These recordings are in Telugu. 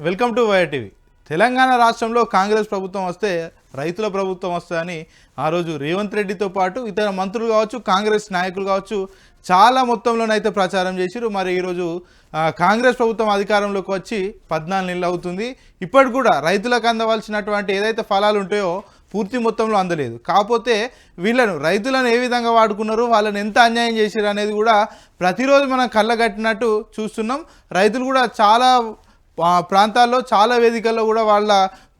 వెల్కమ్ టు వైటీవీ తెలంగాణ రాష్ట్రంలో కాంగ్రెస్ ప్రభుత్వం వస్తే రైతుల ప్రభుత్వం వస్తుందని ఆ రోజు రేవంత్ రెడ్డితో పాటు ఇతర మంత్రులు కావచ్చు కాంగ్రెస్ నాయకులు కావచ్చు చాలా మొత్తంలోనైతే ప్రచారం చేసిరు మరి ఈరోజు కాంగ్రెస్ ప్రభుత్వం అధికారంలోకి వచ్చి పద్నాలుగు నెలలు అవుతుంది. ఇప్పటికి కూడా రైతులకు అందవలసినటువంటి ఏదైతే ఫలాలు ఉంటాయో పూర్తి మొత్తంలో అందలేదు. కాకపోతే వీళ్ళను రైతులను ఏ విధంగా వాడుకున్నారు వాళ్ళని ఎంత అన్యాయం చేశారు అనేది కూడా ప్రతిరోజు మనం కళ్ళగట్టినట్టు చూస్తున్నాం. రైతులు కూడా చాలా ప్రాంతాల్లో చాలా వేదికల్లో కూడా వాళ్ళ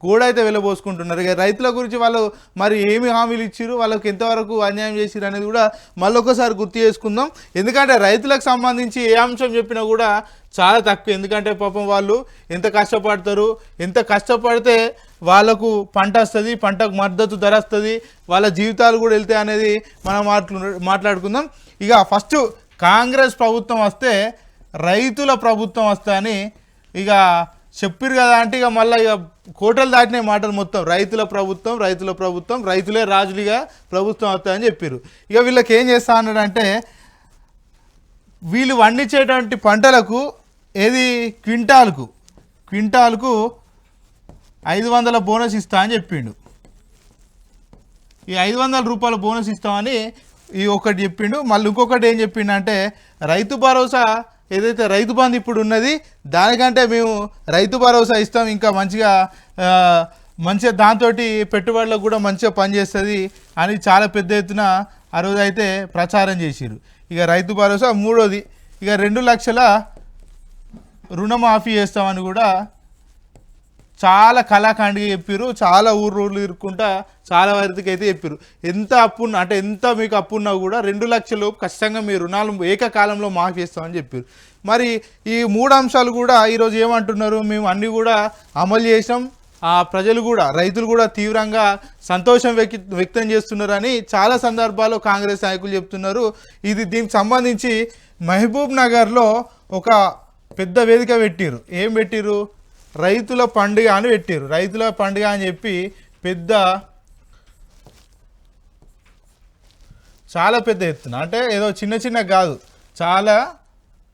గోడ అయితే వెళ్ళబోసుకుంటున్నారు ఇక రైతుల గురించి వాళ్ళు మరి ఏమి హామీలు ఇచ్చారు వాళ్ళకి ఎంతవరకు అన్యాయం చేసిరు అనేది కూడా మళ్ళొకసారి గుర్తు చేసుకుందాం. ఎందుకంటే రైతులకు సంబంధించి ఏ అంశం చెప్పినా కూడా చాలా తక్కువ. ఎందుకంటే పాపం వాళ్ళు ఎంత కష్టపడతారు? ఎంత కష్టపడితే వాళ్ళకు పంట వస్తుంది పంటకు మద్దతు ధర వస్తుంది వాళ్ళ జీవితాలు కూడా వెళ్తాయి అనేది మనం మాట్లా మాట్లాడుకుందాం. ఇక ఫస్ట్ కాంగ్రెస్ ప్రభుత్వం వస్తే రైతుల ప్రభుత్వం వస్తా అని ఇక చెప్పారు కదా అంటే ఇక మళ్ళీ ఇక కోటలు దాటిన మాటలు మొత్తం. రైతుల ప్రభుత్వం రైతుల ప్రభుత్వం రైతులే రాజులుగా ప్రభుత్వం వస్తాయని చెప్పారు. ఇక వీళ్ళకి ఏం చేస్తా అన్నాడంటే వీళ్ళు పండించేటువంటి పంటలకు ఏది? క్వింటాల్కు. క్వింటాల్కు ఐదు వందల బోనస్ ఇస్తా అని చెప్పిండు. ఈ ఐదు వందల రూపాయల బోనస్ ఇస్తామని ఈ ఒకటి చెప్పిండు. మళ్ళీ ఇంకొకటి ఏం చెప్పిండు అంటే రైతు భరోసా ఏదైతే రైతు బంధు ఇప్పుడు ఉన్నది దానికంటే మేము రైతు భరోసా ఇస్తాం. ఇంకా మంచిగా మంచిగా దాంతో పెట్టుబడులకు కూడా మంచిగా పనిచేస్తుంది అని చాలా పెద్ద ఎత్తున ఆ రోజు అయితే ప్రచారం చేసిరు ఇక రైతు భరోసా మూడోది. ఇక రెండు లక్షల రుణమాఫీ చేస్తామని కూడా చాలా కళాఖండిగా చెప్పారు చాలా ఊర్లు ఊర్లు ఇరుక్కుంటా చాలా వరకు అయితే చెప్పారు ఎంత అప్పు ఉన్న- అంటే ఎంత మీకు అప్పు ఉన్నా కూడా రెండు లక్షలు ఖచ్చితంగా మీ రుణాలు ఏకకాలంలో మాఫీ చేస్తామని చెప్పారు మరి ఈ మూడు అంశాలు కూడా ఈరోజు ఏమంటున్నారు మేము అన్నీ కూడా అమలు చేసాం ఆ ప్రజలు కూడా రైతులు కూడా తీవ్రంగా సంతోషం వ్యక్తి వ్యక్తం చేస్తున్నారని చాలా సందర్భాల్లో కాంగ్రెస్ నాయకులు చెప్తున్నారు. ఇది దీనికి సంబంధించి మహబూబ్ నగర్లో ఒక పెద్ద వేదిక పెట్టిరు ఏం పెట్టిరు రైతుల పండుగ అని పెట్టారు రైతుల పండుగ అని చెప్పి పెద్ద చాలా పెద్ద ఎత్తున అంటే ఏదో చిన్న చిన్న కాదు చాలా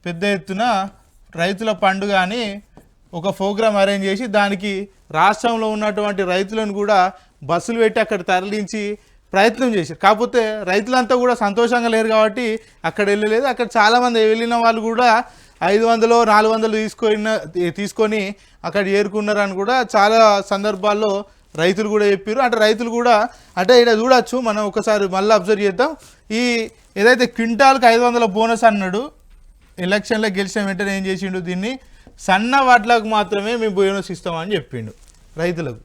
పెద్ద ఎత్తున రైతుల పండుగ అని ఒక ప్రోగ్రామ్ అరేంజ్ చేసి దానికి రాష్ట్రంలో ఉన్నటువంటి రైతులను కూడా బస్సులు పెట్టి అక్కడ తరలించి ప్రయత్నం చేశారు. కాకపోతే రైతులంతా కూడా సంతోషంగా లేరు కాబట్టి అక్కడ వెళ్ళలేదు. అక్కడ చాలామంది వెళ్ళిన వాళ్ళు కూడా ఐదు వందలు నాలుగు వందలు తీసుకొని తీసుకొని అక్కడ చేరుకున్నారని కూడా చాలా సందర్భాల్లో రైతులు కూడా చెప్పారు అంటే రైతులు కూడా అంటే ఇక్కడ చూడొచ్చు మనం ఒకసారి మళ్ళీ అబ్జర్వ్ చేద్దాం. ఈ ఏదైతే క్వింటాల్కి ఐదు వందల బోనస్ అన్నాడు ఎలక్షన్లో గెలిచిన వెంటనే ఏం చేసిండు దీన్ని? సన్న వడ్లకు మాత్రమే మేము బోనస్ ఇస్తామని చెప్పిండు రైతులకు.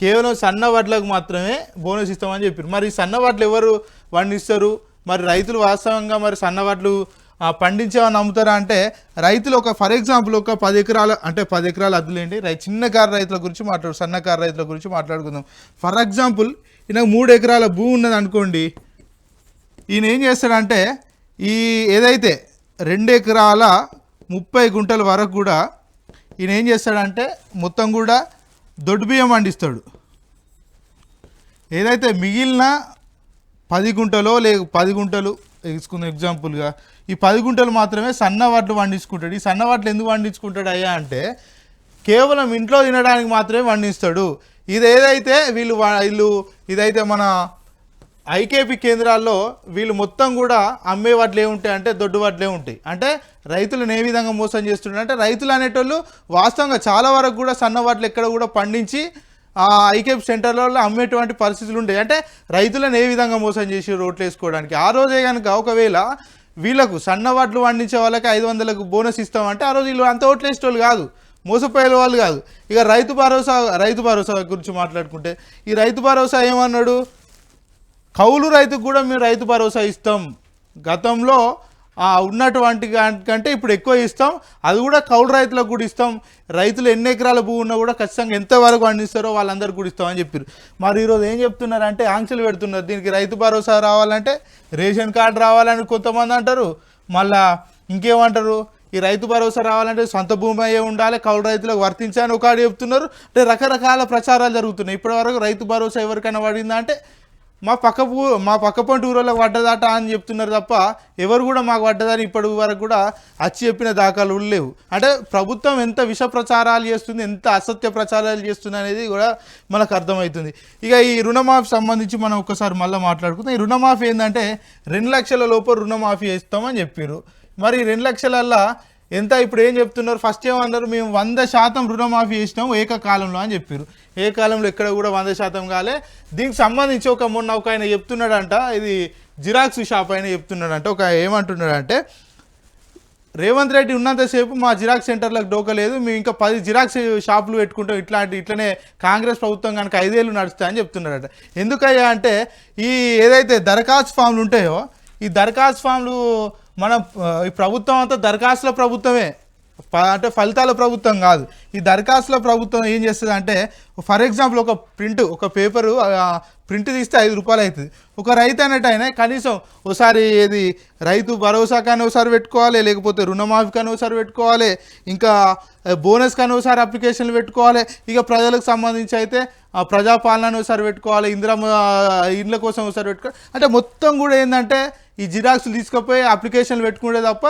కేవలం సన్న వడ్లకు మాత్రమే బోనస్ ఇస్తామని చెప్పారు మరి సన్న వడ్లు ఎవరు పండిస్తారు? మరి రైతులు వాస్తవంగా మరి సన్న వడ్లు పండించేవని నమ్ముతారా అంటే రైతులు ఒక ఫర్ ఎగ్జాంపుల్ ఒక పది ఎకరాల అంటే పది ఎకరాలు అద్దులేండి రై చిన్నకారు రైతుల గురించి మాట్లాడు సన్నకారు రైతుల గురించి మాట్లాడుకుందాం. ఫర్ ఎగ్జాంపుల్ ఈయన మూడు ఎకరాల భూమి ఉన్నది అనుకోండి. ఈయన ఏం చేస్తాడంటే ఈ ఏదైతే రెండు ఎకరాల ముప్పై గుంటల వరకు కూడా ఈయన ఏం చేస్తాడంటే మొత్తం కూడా దొడ్డు బియ్యం పండిస్తాడు. ఏదైతే మిగిలిన పది గుంటలో లేక పది గుంటలు తీసుకుందాం ఎగ్జాంపుల్గా ఈ పది గుంటలు మాత్రమే సన్న వడ్లు పండించుకుంటాడు. ఈ సన్న వడ్లు ఎందుకు పండించుకుంటాడు అయ్యా అంటే కేవలం ఇంట్లో తినడానికి మాత్రమే పండిస్తాడు. ఇది ఏదైతే వీళ్ళు వీళ్ళు ఇదైతే మన ఐకేపీ కేంద్రాల్లో వీళ్ళు మొత్తం కూడా అమ్మే వడ్లు ఏముంటాయి అంటే దొడ్డు వడ్లే ఉంటాయి. అంటే రైతులను ఏ విధంగా మోసం చేస్తున్నారు అంటే రైతులు అనేటోళ్ళు వాస్తవంగా చాలా వరకు కూడా సన్న వడ్లు ఎక్కడ కూడా పండించి ఆ ఐకేపీ సెంటర్లలో అమ్మేటువంటి పరిస్థితులు ఉంటాయి అంటే రైతులను ఏ విధంగా మోసం చేసి రోడ్లు వేసుకోవడానికి? ఆ రోజే కనుక ఒకవేళ వీళ్ళకు సన్న వడ్లు పండించే వాళ్ళకి ఐదు వందలకు బోనస్ ఇస్తామంటే ఆ రోజు వీళ్ళు అంత ఓట్లు వేసేటోళ్ళు కాదు. మోసపోయే వాళ్ళు కాదు. ఇక రైతు భరోసా రైతు భరోసా గురించి మాట్లాడుకుంటే ఈ రైతు భరోసా ఏమన్నాడు? కౌలు రైతుకు కూడా మేము రైతు భరోసా ఇస్తాం. గతంలో ఉన్నటువంటి కంటే ఇప్పుడు ఎక్కువ ఇస్తాం. అది కూడా కౌలు రైతులకు కూడా ఇస్తాం. రైతులు ఎన్ని ఎకరాల భూ ఉన్నా కూడా ఖచ్చితంగా ఎంతవరకు పండిస్తారో వాళ్ళందరికీ కూడా ఇస్తామని చెప్పారు మరి ఈరోజు ఏం చెప్తున్నారంటే ఆంక్షలు పెడుతున్నారు. దీనికి రైతు భరోసా రావాలంటే రేషన్ కార్డు రావాలని కొంతమంది అంటారు. మళ్ళా ఇంకేమంటారు? ఈ రైతు భరోసా రావాలంటే సొంత భూమి అయ్యే ఉండాలి కౌలు రైతులకు వర్తించాలని ఒకటి చెప్తున్నారు. అంటే రకరకాల ప్రచారాలు జరుగుతున్నాయి. ఇప్పటివరకు రైతు భరోసా ఎవరికైనా పడిందా అంటే మా పక్క ఊ మా పక్క పంట ఊరోళ్ళకి పడ్డదాట అని చెప్తున్నారు తప్ప ఎవరు కూడా మాకు పడ్డదని ఇప్పటి వరకు కూడా వచ్చి చెప్పిన దాఖలు లేవు. అంటే ప్రభుత్వం ఎంత విష ప్రచారాలు చేస్తుంది ఎంత అసత్య ప్రచారాలు చేస్తుంది అనేది కూడా మనకు అర్థమవుతుంది. ఇక ఈ రుణమాఫీ సంబంధించి మనం ఒకసారి మళ్ళీ మాట్లాడుకుందాం. ఈ రుణమాఫీ ఏంటంటే రెండు లక్షల లోపు రుణమాఫీ చేస్తామని చెప్పారు మరి రెండు లక్షలల్లా ఎంత ఇప్పుడు ఏం చెప్తున్నారు? ఫస్ట్ ఏమన్నారు మేము వంద శాతం రుణమాఫీ చేసినాం ఏకకాలంలో అని చెప్పారు ఏ కాలంలో ఎక్కడ కూడా వంద శాతం కాలే. దీనికి సంబంధించి ఒక మొన్న ఒక ఆయన చెప్తున్నాడంట ఇది జిరాక్స్ షాప్ ఆయన చెప్తున్నాడంట. ఒక ఏమంటున్నాడంటే రేవంత్ రెడ్డి ఉన్నంతసేపు మా జిరాక్స్ సెంటర్లకు డోకలేదు మేము ఇంకా పది జిరాక్స్ షాపులు పెట్టుకుంటాం. ఇట్లాంటి ఇట్లనే కాంగ్రెస్ ప్రభుత్వం కనుక ఐదేళ్ళు నడుస్తాయని చెప్తున్నారట ఎందుకయ్యా అంటే ఈ ఏదైతే దరఖాస్తు ఫామ్లు ఉంటాయో ఈ దరఖాస్తు ఫామ్లు మన ఈ ప్రభుత్వం అంతా దరఖాస్తుల ప్రభుత్వమే. ప- అంటే ఫలితాల ప్రభుత్వం కాదు. ఈ దరఖాస్తుల ప్రభుత్వం ఏం చేస్తుంది అంటే ఫర్ ఎగ్జాంపుల్ ఒక ప్రింట్ ఒక పేపరు ప్రింట్ తీస్తే ఐదు రూపాయలు అవుతుంది. ఒక రైతు అన్నట్టు ఆయన కనీసం ఒకసారి ఏది రైతు భరోసా కానీ ఒకసారి పెట్టుకోవాలి లేకపోతే రుణమాఫీ కానీ ఒకసారి పెట్టుకోవాలి ఇంకా బోనస్ కానీ ఒకసారి అప్లికేషన్లు పెట్టుకోవాలి. ఇక ప్రజలకు సంబంధించి అయితే ఆ ప్రజాపాలన ఒకసారి పెట్టుకోవాలి ఇందిరమ్మ ఇండ్ల కోసం ఒకసారి పెట్టుకోవాలి. అంటే మొత్తం కూడా ఏంటంటే ఈ జిరాక్స్లు తీసుకుపోయి అప్లికేషన్లు పెట్టుకుంటే తప్ప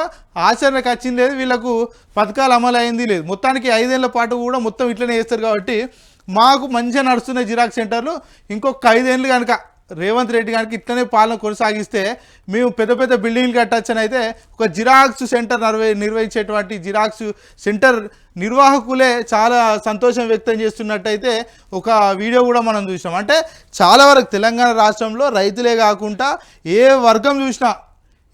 ఆచరణకు వచ్చింది లేదు వీళ్ళకు పథకాలు అమలు అయింది లేదు. మొత్తానికి ఐదేళ్ళ పాటు కూడా మొత్తం ఇట్లనే చేస్తారు కాబట్టి మాకు మంచిగా నడుస్తున్నాయి జిరాక్స్ సెంటర్లు ఇంకొక ఐదేళ్ళు కనుక రేవంత్ రెడ్డి గారికి ఇట్లనే పాలన కొనసాగిస్తే మేము పెద్ద పెద్ద బిల్డింగ్లు కట్టచ్చని అయితే ఒక జిరాక్స్ సెంటర్ నిర్వ నిర్వహించేటువంటి జిరాక్స్ సెంటర్ నిర్వాహకులే చాలా సంతోషం వ్యక్తం చేస్తున్నట్టయితే ఒక వీడియో కూడా మనం చూసినాం. అంటే చాలా వరకు తెలంగాణ రాష్ట్రంలో రైతులే కాకుండా ఏ వర్గం చూసినా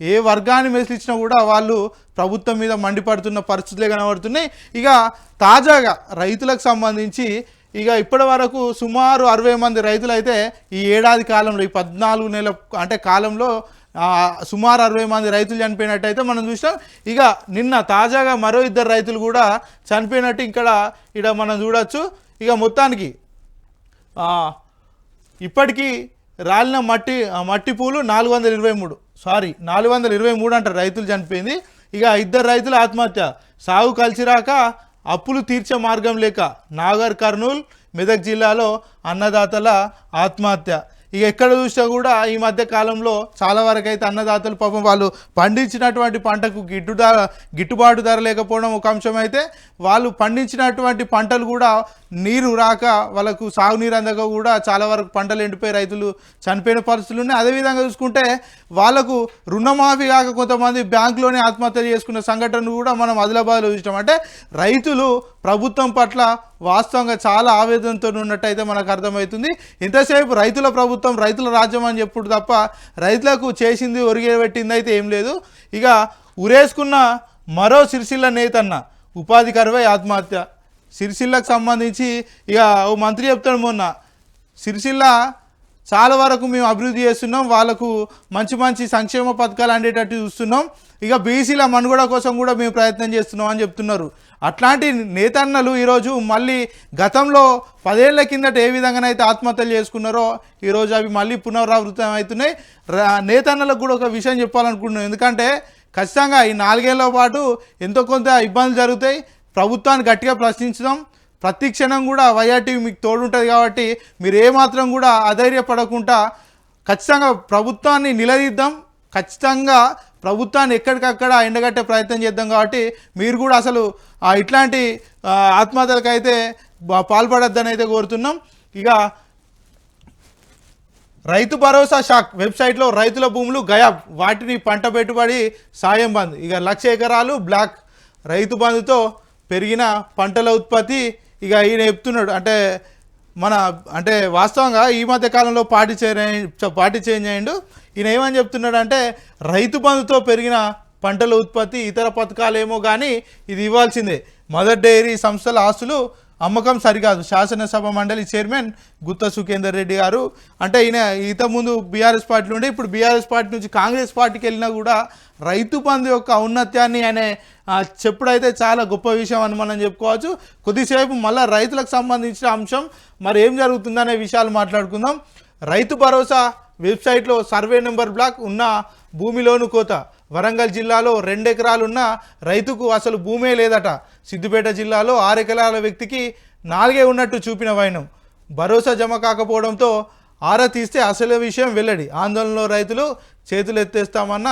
ఏ వర్గాన్ని మెసిలిచ్చినా కూడా వాళ్ళు ప్రభుత్వం మీద మండిపడుతున్న పరిస్థితులే కనబడుతున్నాయి. ఇక తాజాగా రైతులకు సంబంధించి ఇక ఇప్పటి వరకు సుమారు అరవై మంది రైతులు అయితే ఈ ఏడాది కాలంలో ఈ పద్నాలుగు నెలల అంటే కాలంలో సుమారు అరవై మంది రైతులు చనిపోయినట్టయితే మనం చూసాం ఇక నిన్న తాజాగా మరో ఇద్దరు రైతులు కూడా చనిపోయినట్టు ఇక్కడ ఇక్కడ మనం చూడొచ్చు. ఇక మొత్తానికి ఇప్పటికీ రాలిన మట్టి మట్టి పూలు నాలుగు వందల ఇరవై మూడు. సారీ నాలుగు వందల ఇరవై మూడు అంటారు రైతులు చనిపోయింది. ఇక ఇద్దరు రైతులు ఆత్మహత్య. సాగు కలిసిరాక అప్పులు తీర్చే మార్గం లేక నాగర్ కర్నూల్ మెదక్ జిల్లాలో అన్నదాతల ఆత్మహత్య. ఇక ఎక్కడ చూసినా కూడా ఈ మధ్య కాలంలో చాలా వరకు అయితే అన్నదాతలు పాపం వాళ్ళు పండించినటువంటి పంటకు గిట్టు ధర గిట్టుబాటు ధర లేకపోవడం ఒక అంశం అయితే వాళ్ళు పండించినటువంటి పంటలు కూడా నీరు రాక వాళ్ళకు సాగునీరు అందక కూడా చాలా వరకు పంటలు ఎండిపోయి రైతులు చనిపోయిన పరిస్థితులు ఉన్నాయి. అదేవిధంగా చూసుకుంటే వాళ్ళకు రుణమాఫీ కాక కొంతమంది బ్యాంకులోనే ఆత్మహత్య చేసుకున్న సంఘటనలు కూడా మనం ఆదిలాబాద్లో చూసినాం. అంటే రైతులు ప్రభుత్వం పట్ల వాస్తవంగా చాలా ఆవేదనతో ఉన్నట్టయితే మనకు అర్థమవుతుంది. ఇంతసేపు రైతుల ప్రభుత్వం రైతుల రాజ్యం అని చెప్పుడు తప్ప రైతులకు చేసింది ఒరిగబెట్టింది అయితే ఏం లేదు. ఇక ఉరేసుకున్న మరో సిరిసిల్ల నేతన్న ఉపాధి కరువై ఆత్మహత్య. సిరిసిల్లకు సంబంధించి ఇక ఓ మంత్రి చెప్తాడు మొన్న. సిరిసిల్ల చాలా వరకు మేము అభివృద్ధి చేస్తున్నాం వాళ్ళకు మంచి మంచి సంక్షేమ పథకాలు అందేటట్టు చూస్తున్నాం. ఇక బీసీల మనుగడ కోసం కూడా మేము ప్రయత్నం చేస్తున్నాం అని చెప్తున్నారు. అట్లాంటి నేతన్నలు ఈరోజు మళ్ళీ గతంలో పదేళ్ళ కిందట ఏ విధంగానైతే ఆత్మహత్యలు చేసుకున్నారో ఈరోజు అవి మళ్ళీ పునరావృతం అవుతున్నాయి. నేతన్నలకు కూడా ఒక విషయం చెప్పాలనుకుంటున్నాను ఎందుకంటే ఖచ్చితంగా ఈ నాలుగేళ్ళ పాటు ఎంతో కొంత ఇబ్బందులు జరుగుతాయి. ప్రభుత్వాన్ని గట్టిగా ప్రశ్నించడం ప్రతి క్షణం కూడా వైఆర్టీవీ మీకు తోడుంటుంది కాబట్టి మీరు ఏమాత్రం కూడా అధైర్యపడకుండా ఖచ్చితంగా ప్రభుత్వాన్ని నిలదీద్దాం. ఖచ్చితంగా ప్రభుత్వాన్ని ఎక్కడికక్కడ ఎండగట్టే ప్రయత్నం చేద్దాం కాబట్టి మీరు కూడా అసలు ఇట్లాంటి ఆత్మహత్యలకైతే పాల్పడొద్దని అయితే కోరుతున్నాం. ఇక రైతు భరోసా షాక్ వెబ్సైట్లో రైతుల భూములు గయాబ్ వాటిని పంట పెట్టుబడి సాయం బంద్. ఇక లక్ష ఎకరాలు బ్లాక్ రైతు బంధుతో పెరిగిన పంటల ఉత్పత్తి ఇక ఈయన చెప్తున్నాడు అంటే మన అంటే వాస్తవంగా ఈ మధ్య కాలంలో పార్టీ చేంజ్ పార్టీ చేంజ్ అయ్యిండు. ఈయన ఏమని చెప్తున్నాడు అంటే రైతు బంధుతో పెరిగిన పంటల ఉత్పత్తి ఇతర పథకాలేమో కానీ ఇది ఇవ్వాల్సిందే. మదర్ డైరీ సంస్థల ఆస్తులు అమ్మకం సరికాదు. శాసనసభ మండలి చైర్మన్ గుత్త సుఖేందర్ రెడ్డి గారు. అంటే ఈయన ఇంతకుముందు బీఆర్ఎస్ పార్టీ ఉండే ఇప్పుడు బీఆర్ఎస్ పార్టీ నుంచి కాంగ్రెస్ పార్టీకి వెళ్ళినా కూడా రైతు బంధు యొక్క ఔన్నత్యాన్ని ఆయన చెప్పుడైతే చాలా గొప్ప విషయం అని మనం చెప్పుకోవచ్చు. కొద్దిసేపు మళ్ళీ రైతులకు సంబంధించిన అంశం మరి ఏం జరుగుతుందనే విషయాలు మాట్లాడుకుందాం. రైతు భరోసా వెబ్సైట్లో సర్వే నెంబర్ బ్లాక్ ఉన్న భూమిలోను కోత. వరంగల్ జిల్లాలో రెండెకరాలున్న రైతుకు అసలు భూమే లేదట. సిద్దిపేట జిల్లాలో ఆరెకరాల వ్యక్తికి నాలుగే ఉన్నట్టు చూపిన వైనం. భరోసా జమ కాకపోవడంతో ఆరా తీస్తే అసలు విషయం వెల్లడి. ఆందోళనలో రైతులు చేతులు ఎత్తేస్తామన్న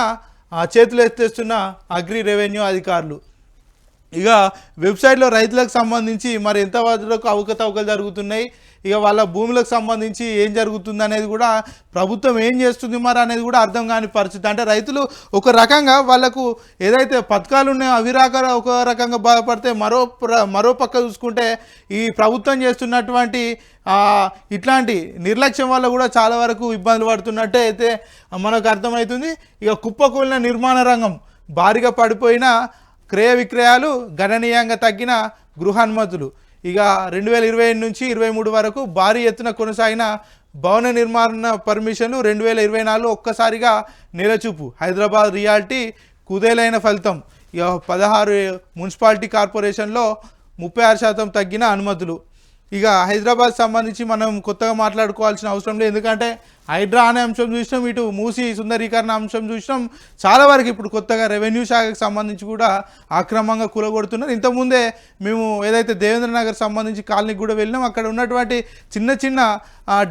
ఆ చేతులు ఎత్తేస్తున్న అగ్రి రెవెన్యూ అధికారులు. ఇక వెబ్సైట్లో రైతులకు సంబంధించి మరి ఎంత వరకు అవకతవకలు జరుగుతున్నాయి ఇక వాళ్ళ భూములకు సంబంధించి ఏం జరుగుతుంది అనేది కూడా ప్రభుత్వం ఏం చేస్తుంది మరి అనేది కూడా అర్థం కాని పరిస్థితి. అంటే రైతులు ఒక రకంగా వాళ్ళకు ఏదైతే పథకాలు ఉన్నాయో అవి రాక ఒక రకంగా బాధపడితే మరో ప్ర- మరో పక్క చూసుకుంటే ఈ ప్రభుత్వం చేస్తున్నటువంటి ఇట్లాంటి నిర్లక్ష్యం వల్ల కూడా చాలా వరకు ఇబ్బందులు పడుతున్నట్టే అయితే మనకు అర్థమవుతుంది. ఇక కుప్పకూలిన నిర్మాణ రంగం భారీగా పడిపోయిన క్రయ విక్రయాలు గణనీయంగా తగ్గిన గృహానుమతులు. ఇక రెండు వేల ఇరవై నుంచి ఇరవై మూడు వరకు భారీ ఎత్తున కొనసాగిన భవన నిర్మాణ పర్మిషన్లు రెండు వేల ఇరవై నాలుగు ఒక్కసారిగా నిలచూపు. హైదరాబాద్ రియాలిటీ కుదేలైన ఫలితం. ఇక పదహారు మున్సిపాలిటీ కార్పొరేషన్లో ముప్పై ఆరు శాతం తగ్గిన అనుమతులు. ఇక హైదరాబాద్ సంబంధించి మనం కొత్తగా మాట్లాడుకోవాల్సిన అవసరం లేదు. ఎందుకంటే హైడ్రా అనే అంశం చూసినాం ఇటు మూసి సుందరీకరణ అంశం చూసినాం. చాలా వరకు ఇప్పుడు కొత్తగా రెవెన్యూ శాఖకు సంబంధించి కూడా అక్రమంగా కూలగొడుతున్నారు. ఇంతకుముందే మేము ఏదైతే దేవేంద్రనగర్ సంబంధించి కాలనీకి కూడా వెళ్ళినాం అక్కడ ఉన్నటువంటి చిన్న చిన్న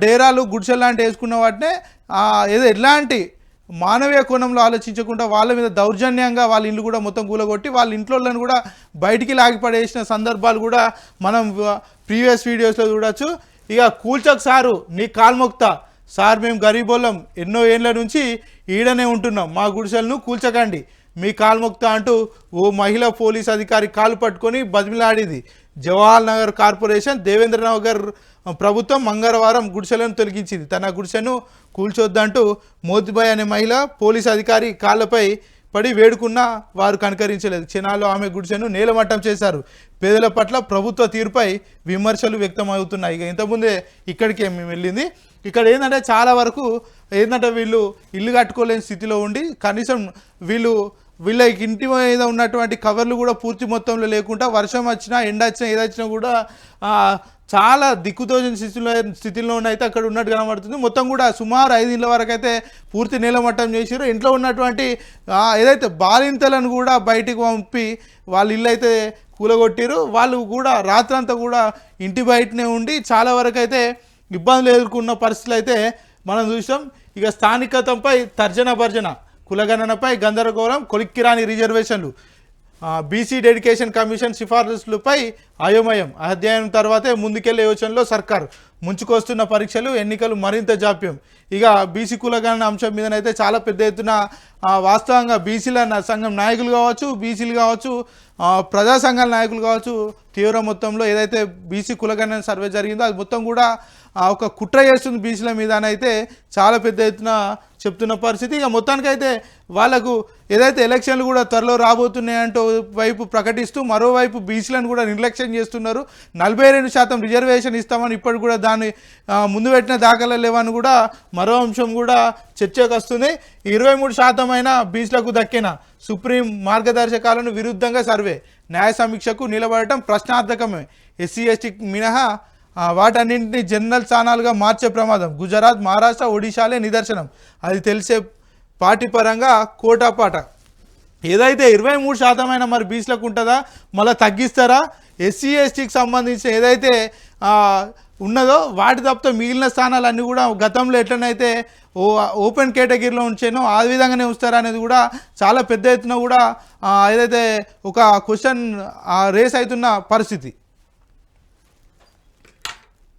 డేరాలు గుడిసెలు లాంటి వేసుకున్న వాటినే ఏదో ఎలాంటి మానవీయ కోణంలో ఆలోచించకుండా వాళ్ళ మీద దౌర్జన్యంగా వాళ్ళ ఇల్లు కూడా మొత్తం కూలగొట్టి వాళ్ళ ఇంట్లో కూడా బయటికి లాగిపడేసిన సందర్భాలు కూడా మనం ప్రీవియస్ వీడియోస్లో చూడొచ్చు. ఇక కూల్చక్ సారు నీ కాల్మొక్తా సార్ మేము గరీబోళ్ళం. ఎన్నో ఏళ్ళ నుంచి ఈడనే ఉంటున్నాం. మా గుడిసెలను కూల్చకండి. మీ కాల్మొక్త అంటూ ఓ మహిళా పోలీస్ అధికారి కాలు పట్టుకొని బదిమిలాడింది జవహర్ నగర్ కార్పొరేషన్ దేవేంద్ర నగర్ ప్రభుత్వం మంగళవారం గుడిసెలను తొలగించింది. తన గుడిసెను కూల్చొద్దంటూ మోతిబాయ్ అనే మహిళ పోలీస్ అధికారి కాళ్ళపై పడి వేడుకున్నా వారు కనకరించలేదు. క్షణాల్లో ఆమె గుడిసెను నేలమట్టం చేశారు. పేదల పట్ల ప్రభుత్వ తీరుపై విమర్శలు వ్యక్తమవుతున్నాయి. ఇక ఇంతకుముందే ఇక్కడికే మేము వెళ్ళింది. ఇక్కడ ఏంటంటే చాలా వరకు ఏంటంటే వీళ్ళు ఇల్లు కట్టుకోలేని స్థితిలో ఉండి కనీసం వీళ్ళు వీళ్ళ ఇంటి మీద ఉన్నటువంటి కవర్లు కూడా పూర్తి మొత్తంలో లేకుండా వర్షం వచ్చినా ఎండ వచ్చినా ఏదొచ్చినా కూడా చాలా దిక్కుతోచిన స్థితిలో స్థితిలో అయితే అక్కడ ఉన్నట్టు కనబడుతుంది. మొత్తం కూడా సుమారు ఐదు ఇళ్ళ వరకు అయితే పూర్తి నీలమట్టం చేసారు ఇంట్లో ఉన్నటువంటి ఏదైతే బాలింతలను కూడా బయటికి పంపి వాళ్ళ ఇల్లు అయితే కూలగొట్టారు వాళ్ళు కూడా రాత్రంతా కూడా ఇంటి బయటనే ఉండి చాలా వరకు అయితే ఇబ్బందులు ఎదుర్కొన్న పరిస్థితులు అయితే మనం చూసాం ఇక స్థానికతంపై తర్జన భర్జన. కులగణనపై గందరగోళం కొలిక్కిరాని రిజర్వేషన్లు. బీసీ డెడికేషన్ కమిషన్ సిఫారసులపై అయోమయం. అధ్యయనం తర్వాతే ముందుకెళ్ళే యోచనలో సర్కార్. ముంచుకొస్తున్న పరీక్షలు ఎన్నికలు మరింత జాప్యం. ఇక బీసీ కులగణన అంశం మీదనైతే చాలా పెద్ద ఎత్తున వాస్తవంగా బీసీల సంఘం నాయకులు కావచ్చు బీసీలు కావచ్చు ప్రజా సంఘాల నాయకులు కావచ్చు తీవ్ర మొత్తంలో ఏదైతే బీసీ కులగణన సర్వే జరిగిందో అది మొత్తం కూడా ఒక కుట్ర చేస్తుంది బీసీల మీద అని అయితే చాలా పెద్ద ఎత్తున చెప్తున్న పరిస్థితి. ఇక మొత్తానికైతే వాళ్ళకు ఏదైతే ఎలక్షన్లు కూడా త్వరలో రాబోతున్నాయంటూ వైపు ప్రకటిస్తూ మరోవైపు బీసీలను కూడా నిర్లక్ష్యం చేస్తున్నారు. నలభై రెండు శాతం రిజర్వేషన్ ఇస్తామని ఇప్పటికి కూడా దాన్ని ముందు పెట్టిన దాఖలా లేవని కూడా మరో అంశం కూడా చర్చకు వస్తుంది. ఇరవై మూడు శాతం అయినా బీసీలకు దక్కిన సుప్రీం మార్గదర్శకాలను విరుద్ధంగా సర్వే న్యాయ సమీక్షకు నిలబడటం ప్రశ్నార్థకమే. ఎస్సీ ఎస్టీ మినహా వాటన్నింటినీ జనరల్ స్థానాలుగా మార్చే ప్రమాదం. గుజరాత్ మహారాష్ట్ర ఒడిశాలే నిదర్శనం. అది తెలిసే పార్టీ పరంగా కోటాపాట ఏదైతే ఇరవై మూడు శాతమైన మరి బీసీలకు ఉంటుందా మళ్ళీ తగ్గిస్తారా? ఎస్సీ ఎస్టీకి సంబంధించిన ఏదైతే ఉన్నదో వాటి తప్ప మిగిలిన స్థానాలన్నీ కూడా గతంలో ఎట్లనైతే ఓ ఓపెన్ కేటగిరీలో ఉంచానో ఆ విధంగానే ఉంచుతారా అనేది కూడా చాలా పెద్ద ఎత్తున కూడా ఏదైతే ఒక క్వశ్చన్ రేస్ అవుతున్న పరిస్థితి.